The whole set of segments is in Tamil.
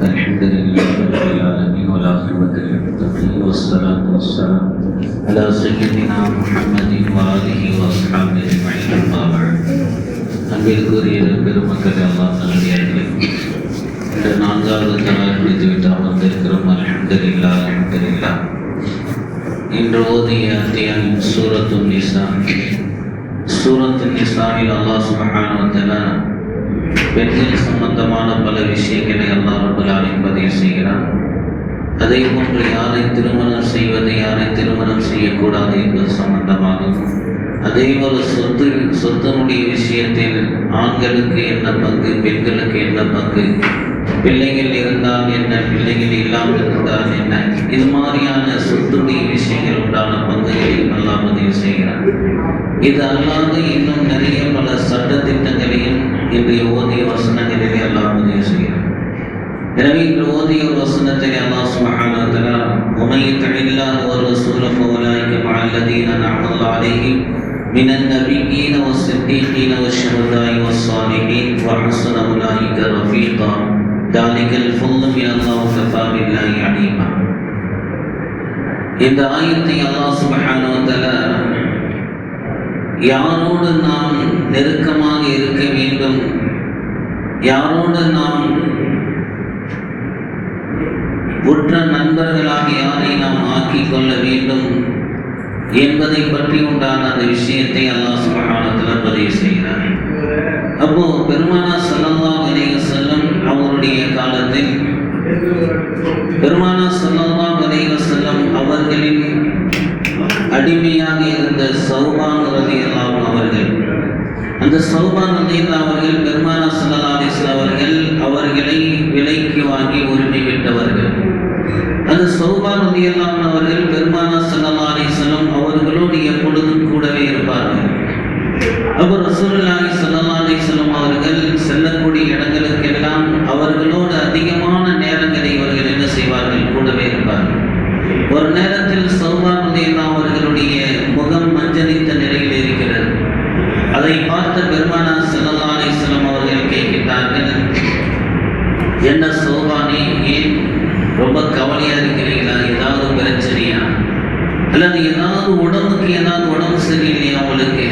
الحمد لله رب العالمين والعاقبة للمتقين والصلاة والسلام على سيدنا محمد وآله وأصحابه أجمعين أما بعد அன்பிற்குரிய பெருமக்கள் எல்லாம் நல்லடியார்களே இந்த நான்காவது தலால் முடித்துவிட்டு அமர்ந்திருக்கிறோம் அல்ஹம்துலில்லா அல்ஹம்துலில்லா இன்று ஓதிய அத்தியாயம் சூரத்து நிசா சூரத்து நிசாவில் அல்லாஹ் சுப்ஹானஹு வ தஆலா பெண்கள் சம்பந்தமான பல விஷயங்களை அல்லாஹ் ரப்பல் பதிவு செய்கிறான். அதே போன்று யாரை திருமணம் செய்வது யாரை திருமணம் செய்யக்கூடாது என்பது சம்பந்தமாகும். அதே போல சொத்து சொத்தனுடைய விஷயத்தில் ஆண்களுக்கு என்ன பங்கு பெண்களுக்கு என்ன பங்கு? பிள்ளைகள் இருந்தால் என்ன? பிள்ளைகள் இல்லாமல் இருந்தால் என்ன? இது மாதிரியான சொத்துடைய விஷயங்கள் உண்டான பங்குகளையும் நல்லா பதிவு செய்கிறார் இது அல்லாது இன்னும் நிறைய பல சட்ட திட்டங்களையும் இன்றைய ஓதிய வசனங்களிலே எல்லாம் பதிவு செய்கிறார் எனவே இன்று ஓதிய ஒரு வசனத்தை அல்லாஹ் சுப்ஹானஹு வ ஒரு உமை தஇல்லாஹ வ ரசூல ஃபஉலாயிக மஅல்லதீன அன்அமல்லாஹு அலைஹிம் பில்லாஹி அலீமா. இந்த ஆயத்தை அல்லாஹ் சுபஹானோ தல யாரோடு நாம் நெருக்கமாக இருக்க வேண்டும்? யாரோடு நாம் உற்ற நண்பர்களாக யாரை நாம் ஆக்கிக் கொள்ள வேண்டும் என்பதை பற்றி உண்டான அந்த விஷயத்தை அல்லாஹ் சுபஹானத்தில் பதிவு செய்கிறார். அப்போ பெருமானா சல்லல்லா அலைய செல்லம் அவருடைய காலத்தில் பெருமானா ஸல்லல்லாஹு அலைவ செல்லம் அவர்களின் அடிமையாக இருந்த சௌபான் ரலியல்லாஹு அவர்கள். அந்த சௌபான் ரலியல்லாஹு அவர்கள் பெருமானா ஸல்லல்லாஹு அலைஹி வஸல்லம் அவர்கள் அவர்களை விலைக்கு வாங்கி உரிமை விட்டவர்கள் அந்த சௌபான் ரலியல்லாஹு அவர்கள் பெருமானா ஸல்லல்லாஹு அலைஹி வஸல்லம் அவர்களோடு எப்பொழுதும் கூடவே இருப்பார்கள் அப்போ ரசூலுல்லாஹி ஸல்லல்லாஹு அலைஹி வஸல்லம் அவர்கள் செல்லக்கூடிய இடங்களுக்கெல்லாம் அவர்களோடு அதிகமான நேரங்களை இவர்கள் என்ன செய்வார்கள் கூடவே இருப்பார்கள் ஒரு நேரத்தில் சௌபான் ரலியல்லாஹு அவர்களுடைய முகம் மஞ்சளித்த நிலையில் இருக்கிறது அதை பார்த்த பெருமானா ஸல்லல்லாஹு அலைஹி வஸல்லம் அவர்கள் கேட்கிறார்கள் என்ன சோபானே ஏன் ரொம்ப கவலையா இருக்கிறீங்களா ஏதாவது பிரச்சனையா அல்லது ஏதாவது உடம்புக்கு ஏதாவது உடம்பு சரியில்லையா உங்களுக்கு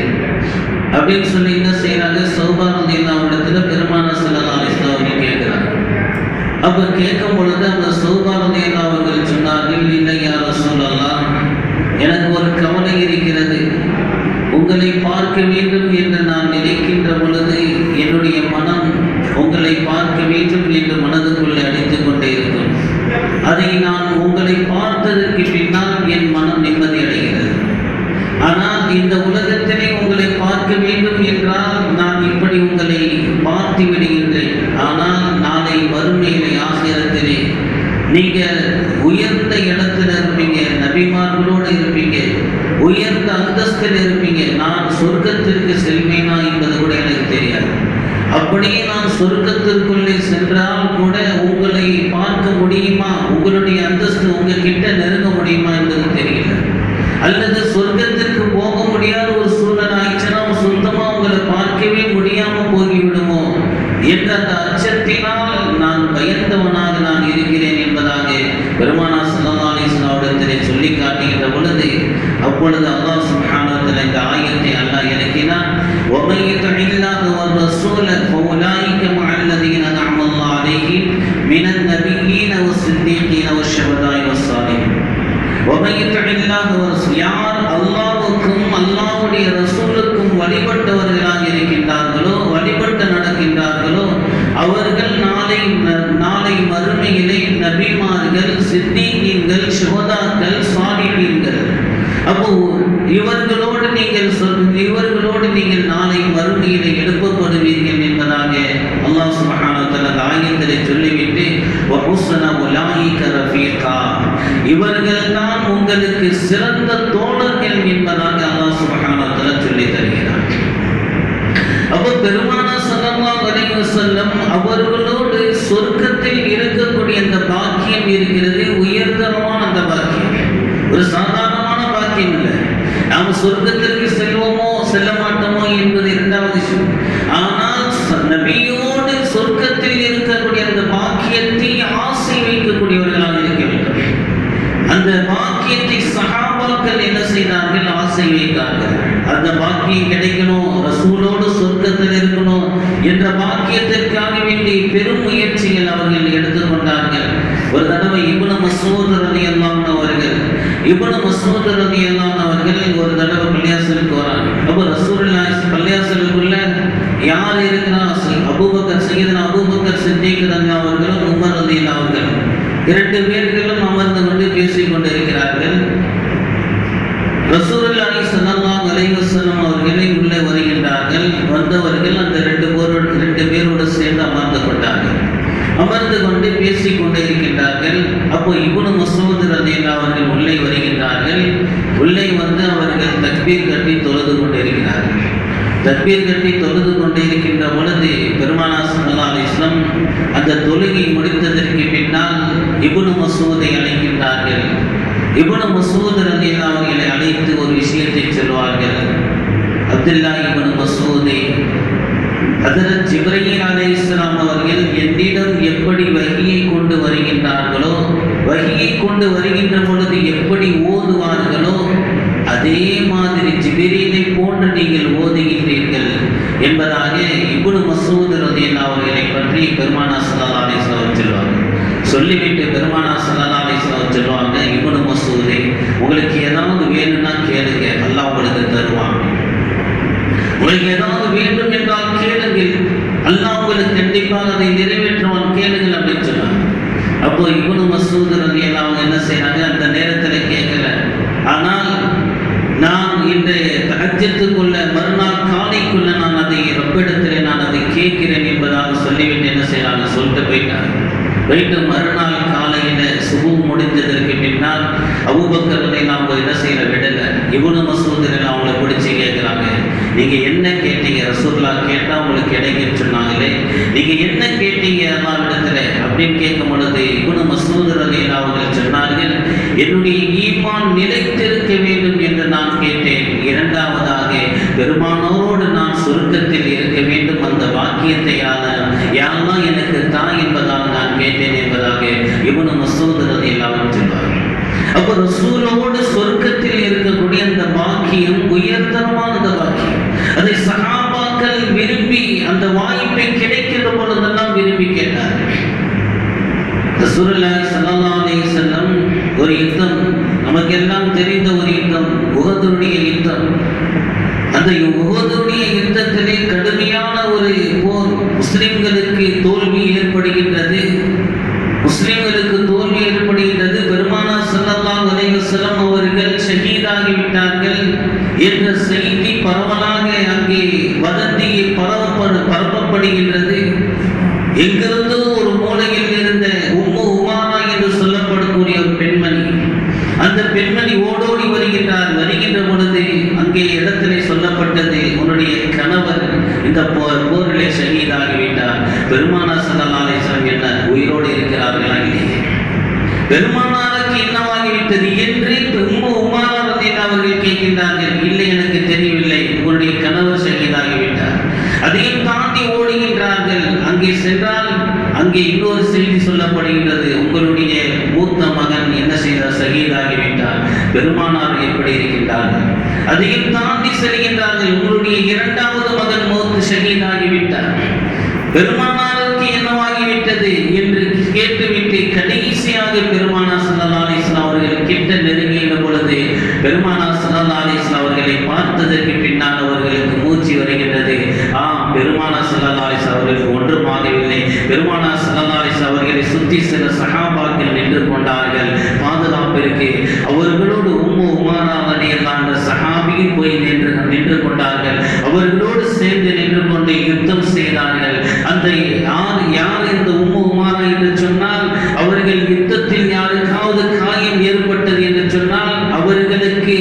அப்படின்னு சொல்லி என்ன செய்யறாங்க சௌபானந்தி இடத்துல பெருமான செல்லலாம் அவர்கள் கேட்கிறாங்க அப்ப கேட்கும் பொழுது அந்த சௌபானந்தி அவர்கள் சொன்னார்கள் இல்லை யார சொல்லலாம் எனக்கு ஒரு கவலை இருக்கிறது உங்களை பார்க்க வேண்டும் என்று நான் நினைக்கின்ற பொழுது என்னுடைய மனம் உங்களை பார்க்க வேண்டும் என்று மனதுக்குள்ளே அடித்துக் கொண்டே இருக்கும் அதை நான் உங்களை பார்த்ததற்கு பின்னால் என் மனம் நிம்மதி அடைகிறது ஆனால் இந்த உலக நபிமார்கள் சுகதாக்கள் சாலிஹீன்கள் அப்போ இவர்களோடு நீங்கள் சொல் இவர்களோடு நீங்கள் நாளை மறுமையிலே எழுப்பப்படுவீர்கள் என்பதாக அல்லாஹ் சுப்ஹானஹு ஆயத்திலே சொல்லிவிட்டு இவர்கள் தான் உங்களுக்கு சிறந்த தோழர்கள் என்பதாக அல்லாஹ் சுப்ஹானஹு சொல்லி தருகிறார். அப்போ பெருமானா ஸல்லல்லாஹு வரைக்கும் வஸல்லம் அவர்களோடு சொர்க்கத்தில் இருக்கக்கூடிய அந்த பாக்கியம் இருக்கிறது ஒரு சாதாரணமான பாக்கியம் இல்லை. நாம் சொர்க்கத்திற்கு செல்வோமோ செல்ல மாட்டோமோ என்பது இரண்டாவது விஷயம். ஆனால் நபியோடு சொர்க்கத்தில் இருக்கக்கூடிய அந்த பாக்கியத்தை ஆசை வைக்கக்கூடியவர்களாக இருக்க வேண்டும். அந்த பாக்கியத்தை சகாபாக்கள் என்ன செய்தார்கள்? ஆசை வைத்தார்கள். அந்த பாக்கியம் கிடைக்கணும் ரசூலோடு சொர்க்கத்தில் இருக்கணும் என்ற பாக்கியத்திற்காக வேண்டி பெரும் முயற்சிகள் அவர்கள் எடுத்துக்கொண்டார்கள். ஒரு தடவை இவ்வளவு மசோதரனை எல்லாம் இவ்வளவு இப்னு மசூத் ரலியல்லாஹு அவர்கள் ஒரு தடவை பள்ளியாசலுக்கு வராங்க. அப்போ ரசூலுல்லாஹி பள்ளியாசலுக்குள்ள யார் இருக்கிறா அபூபக்கர் சையதுனா அபூபக்கர் சித்திக் அவர்களும் உமர் ரதியில் அவர்கள் இரண்டு பேர்களும் அமர்ந்து கொண்டு பேசிக் கொண்டிருக்கிறார்கள். ரசூலுல்லாஹி ஸல்லல்லாஹு அலைஹி வஸல்லம் அவர்களை உள்ளே வருகின்றார்கள். வந்தவர்கள் அந்த ரெண்டு பேரோடு ரெண்டு பேரோடு சேர்ந்து அமர்ந்து கொண்டார்கள். அமர்ந்து கொண்டு பேசிக் கொண்டிருக்கின்றார்கள். அப்போ இவனு மசூத் ரதியில் அவர்கள் உள்ளே வருகின்றார்கள் உள்ளே வந்து அவர்கள் தக்பீர் கட்டி தொழுது கொண்டிருக்கிறார்கள் தக்பீர் கட்டி தொழுது கொண்டிருக்கின்ற பொழுது பெருமானா ஸல்லல்லாஹு அலைஹி அந்த தொழுகை முடித்ததற்கு பின்னால் இபுனு மசூதை அழைக்கின்றார்கள். இபுனு மசூத் ரலியல்லாஹு அவர்களை அழைத்து ஒரு விஷயத்தை சொல்வார்கள். அப்துல்லா இப்னு மசூதே ஜிப்ரஹீம் அலே இஸ்லாம் அவர்கள் என்னிடம் எப்படி வகியை கொண்டு வருகின்றார்களோ வகியை கொண்டு வருகின்ற பொழுது எப்படி ஓதுவார்களோ அதே மாதிரி ஜிபிரீனை போன்று நீங்கள் ஓதுகின்றீர்கள் என்பதாக இப்னு மசூத் ரலியல்லாஹு அவர்களை பற்றி பெருமானா ஸல்லல்லாஹு அலைஹி சொல்லுவாங்க சொல்வாங்க. சொல்லிவிட்டு பெருமானா ஸல்லல்லாஹு அலைஹி சொல்லுவாங்க இப்னு மசூதே உங்களுக்கு ஏதாவது வேணும்னா கேளுங்க அல்லாஹ் உங்களுக்கு தருவாங்க உங்களுக்கு ஏதாவது வேண்டும் என்றால் கேளுங்கள் அல்லாஹ் உங்களுக்கு கண்டிப்பாக அதை நிறைவேற்றுவான் கேளுங்கள் அப்படின்னு சொன்னாங்க அப்போ இப்னு மசூத் ரலியல்லாஹு அவங்க என்ன செய்யறாங்க அந்த நேரத்தில் கேட்கல ஆனால் நான் இன்றைய தகஜத்துக்குள்ள மறுநாள் காலைக்குள்ள நான் அதை ரப்பிடத்தில் நான் அதை கேட்கிறேன் என்பதாக சொல்லிவிட்டு என்ன செய்யறாங்க சொல்லிட்டு போயிட்டாங்க போயிட்டு மறுநாள் காலையில சுபு முடிஞ்சதற்கு பின்னால் அவுபக்கர்களை நாம் என்ன செய்யற? விடல. இவனு மசூதிகள் அவங்கள பிடிச்சி கேட்கிறாங்க. நீங்க என்ன கேட்டீங்க? ரசூல்லா கேட்டா உங்களுக்கு கிடைக்குன்னு சொன்னாங்களே. நீங்க என்ன கேட்டீங்க இடத்துல அப்படின்னு கேட்கும் பொழுது இவனு மசூத் ரலியல்லா அவர்கள் சொன்னார்கள் என்னுடைய ஈமான் நிலைத்திருக்க வேண்டும் என்று நான் பெருமானோரோடு நான் சுருக்கத்தில் இருக்க வேண்டும் அந்த வாக்கியத்தை யாரெல்லாம் எனக்கு தான் என்பதால் நான் கேட்டேன் என்பதாக இவனு மசூத் ரலியல்லா அவர்கள் சொல்வார்கள். அப்போ ரசூலோடு சொர்க்கத்தில் இருக்கக்கூடிய அந்த பாக்கியம் உயர்தரமான வாக்கியம். பாக்கியம் அதை சகாபாக்கள் விரும்பி அந்த வாய்ப்பை கிடைக்கிற பொழுதெல்லாம் விரும்பி கேட்டார்கள். ரசூலுல்லாஹி ஸல்லல்லாஹு அலைஹி வஸல்லம் ஒரு யுத்தம் நமக்கெல்லாம் தெரிந்த ஒரு யுத்தம் உஹதுடைய யுத்தம். அந்த உகதுடைய யுத்தத்திலே கடுமையான ஒரு போர் முஸ்லிம்களுக்கு தோல்வி ஏற்படுகின்றது. முஸ்லிம்களுக்கு தோல்வி ஏற்படுகின்றது. பெருமானா ஸல்லல்லாஹு அலைஹி அவர்கள் ஷஹீதாகிவிட்டார்கள் என்ற செய்தி பரவலாக அங்கே வதந்தியை பரவப்படு பரப்பப்படுகின்றது. எங்கிருந்து ஒரு மூலையில் இருந்த உம்மு உமாரா என்று சொல்லப்படக்கூடிய ஒரு பெண்மணி அந்த பெண்மணி ஓடோடி வருகின்றார் வருகின்ற பொழுது அங்கே இடத்திலே சொல்லப்பட்டது உன்னுடைய கணவர் இந்த போர் போரிலே ஷஹீதாகிவிட்டார் பெருமானா ஸல்லல்லாஹு அலைஹி வஸல்லம் என்ன உயிரோடு இருக்கிறார்களா இல்லையே பெருமானாருக்கு என்னவாகிவிட்டது என்று உம்மு உமாரா அவர்கள் கேட்கின்றார்கள். இல்லை எனக்கு தெரியவில்லை. உங்களுடைய கணவர் ஷஹீதாகிவிட்டார் அதையும் தாண்டி ஓடுகின்றார்கள். அங்கே சென்றால் அங்கே இன்னொரு செய்தி சொல்லப்படுகின்றது. உங்களுடைய மூத்த மகன் என்ன செய்தார்? சகிதாகிவிட்டார் பெருமானார் எப்படி இருக்கின்றார்கள் அதையும் தாண்டி செல்கின்றார்கள். உங்களுடைய இரண்டாவது மகன் மூத்து சகிதாகிவிட்டார் பெருமானாருக்கு என்னவாகிவிட்டது என்று கேட்டுவிட்டு கடைசியாக பெருமானா ஸல்லல்லாஹு அலைஹி வஸல்லம் அவர்கள் கிட்ட நெருங்கிய பொழுது பெருமானா ஸல்லல்லாஹு அலைஹி வஸல்லம் அவர்களை பார்த்ததற்கு பின்னால் அவர்களுக்கு மூச்சு வருகின்றது ஆம் பெருமானா ஸல்லல்லாஹு அலைஹி வஸல்லம் அவர்களுக்கு ஒன்றுமாகவில்லை பெருமானா ஸல்லல்லாஹு அலைஹி வஸல்லம் அவர்களை சுற்றி சில சஹாபாக்கள் நின்று கொண்டார்கள் பாதுகாப்பிற்கு அவர்களோடு உம்மு உமானாவதி என்ற சஹாபியும் போய் நின்று நின்று கொண்டார்கள். அவர்களோடு சேர்ந்து நின்று கொண்டு யுத்தம் செய்தார்கள். அந்த யார் யார் இந்த உம்மு உமானா என்று சொன்னால் அவர்கள் யுத்தத்தில் யாருக்காவது காயம் ஏற்பட்டது என்று சொன்னால் அவர்களுக்கு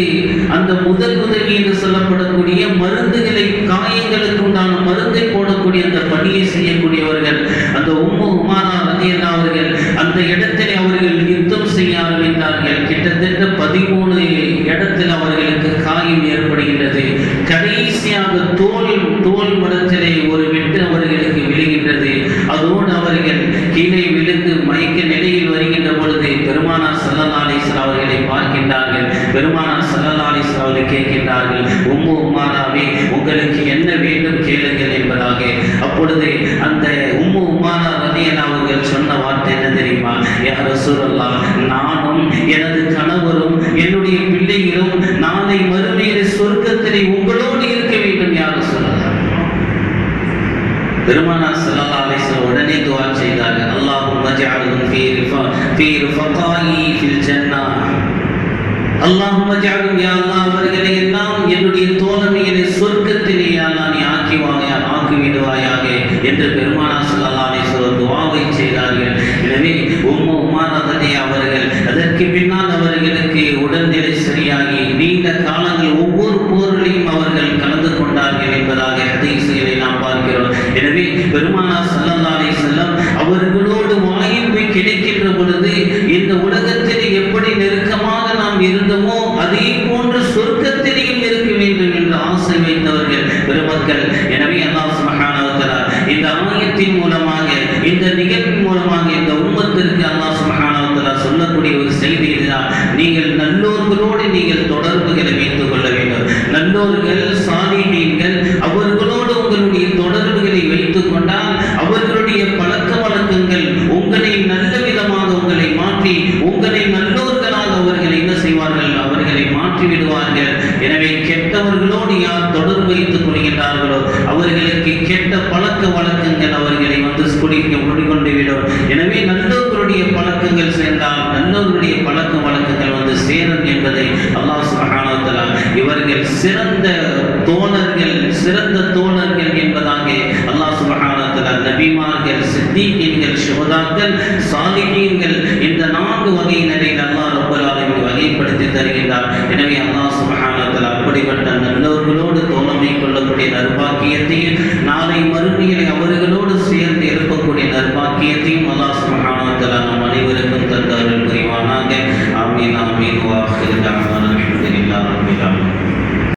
அந்த முதல் உதவி என்று சொல்லப்படக்கூடிய மருந்துகளை காயங்களுக்கு உண்டான மருந்தை போடக்கூடிய அந்த பணியை செய்யக்கூடியவர்கள். அந்த உம்மு உமானா ரலியல்லாஹு அவர்கள் அந்த இடத்திலே அவர்கள் கிட்டத்தட்ட பதிமூணு இடத்தில் அவர்களுக்கு காயம் ஏற்படுகின்றது. கடைசியாக தோல் தோல் மரத்திலே ஒரு வெட்டு அவர்களுக்கு விழுகின்றது. அதோடு அவர்கள் கீழே விழுந்து மயக்க நிலையில் வருகின்ற பொழுது பெருமானார் ஸல்லல்லாஹு அவர்களை பார்க்கின்றார்கள். பெருமானார் ஸல்லல்லாஹு அலைஹி கேட்கின்றார்கள் உம்மு உமானாவே உங்களுக்கு என்ன வேண்டும் கேளுங்கள் என்பதாக. அப்பொழுது அந்த உம்மு உமானா ரதியன் அவர்கள் சொன்ன வார்த்தை என்ன தெரியுமா? யார் ரசூலல்லா நான் எனது கணவரும் என்னுடைய பிள்ளைகளும் நாளை மறுமையில சொர்க்கத்திலே உங்களோடு இருக்க வேண்டும் யாரும் சொல்லலாம் பெருமானா ஸல்லல்லாஹு அலிஸ்லாம் உடனே துவா செய்தார்கள். அல்லாஹும் மஜாலும் அல்லாஹும் மஜாலும் யா அல்லாஹ் அவர்களை எல்லாம் என்னுடைய தோழமையிலே சொர்க்கத்திலே யா அல்லாஹ் நீ ஆக்கிவாயா ஆக்கிவிடுவாயாக? என்று பெருமானா ஸல்லல்லாஹு அலிஸ்லாம் துவாவை செய்தார்கள். எனவே உம்மு உமாரதனி அவர்கள் அதற்கு பின்னால் அவர்களுக்கு உடல்நிலை சரியாகி நீண்ட காலங்கள் ஒவ்வொரு போரிலையும் அவர்கள் கலந்து கொண்டார்கள் என்பதாக ஹதீசுகளை நாம் பார்க்கிறோம். எனவே பெருமானா ஸல்லல்லாஹு செல்லம் அவர்களோடு வாய்ப்பு கிடைக்கின்ற பொழுது இந்த உலகத்தில் எப்படி நெருக்கமாக நாம் இருந்தோமோ அதே போன்று சொர்க்கத்திலேயும் இருக்க வேண்டும் என்று ஆசை வைத்தவர்கள் பெருமக்கள். எனவே அல்லாஹ் சுப்ஹானஹு இந்த ஆணையத்தின் மூலமாக இந்த நிகழ்வு நீங்கள் தொடர்புகளை வைத்துக் கொள்ள வேண்டும். நல்லோர்கள் சாலிஹீன்கள் அவர்களோடு உங்களுடைய தொடர்புகளை வைத்துக் கொண்டால் அவர்களுடைய பழக்க வழக்கங்கள் உங்களை நல்ல விதமாக உங்களை மாற்றி உங்களை நல்லோர்களாக அவர்கள் என்ன செய்வார்கள்? அவர்களை மாற்றி விடுவார்கள். எனவே கெட்டவர்களோடு யார் தொடர்பு வைத்துக் கொள்கின்றார்களோ அவர்களுக்கு கெட்ட பழக்க வழக்கங்கள் அவர்களை வந்து குடிக்க முடிக்கொண்டு விடும். எனவே நல்லவர்களுடைய பழக்கங்கள் சேர்ந்தால் நல்லவர்களுடைய பழக்க வழக்கங்கள் வந்து சேரும் என்பதை அல்லாஹ் சுப்ஹானஹு வ தஆலா இவர்கள் சிறந்த தோணர்கள் சிறந்த தோணர்கள் என்பதாக அல்லாஹ் சுப்ஹானஹு நபிமார்கள் சித்திகீன்கள் சுஹதாக்கள் சாலிஹீன்கள் இந்த நான்கு வகையினரை அல்லாஹ் ரொம்ப வகைப்படுத்தி தருகின்றார். எனவே அல்லாஹ் சுப்ஹானஹு அப்படிப்பட்ட நல்லவர்களோடு தோழமை கொள்ளக்கூடிய நற்பாக்கியத்தையும் நாளை மறுமையிலே அவர்களோடு சேர்ந்து இருக்கக்கூடிய நற்பாக்கியத்தையும் அல்லாஹ் அனைவருக்கும் வ தஆலா நம் அனைவருக்கும் தந்தவர்கள் புரிவானாக. ஆமீன் ஆமீன் வாஹிர்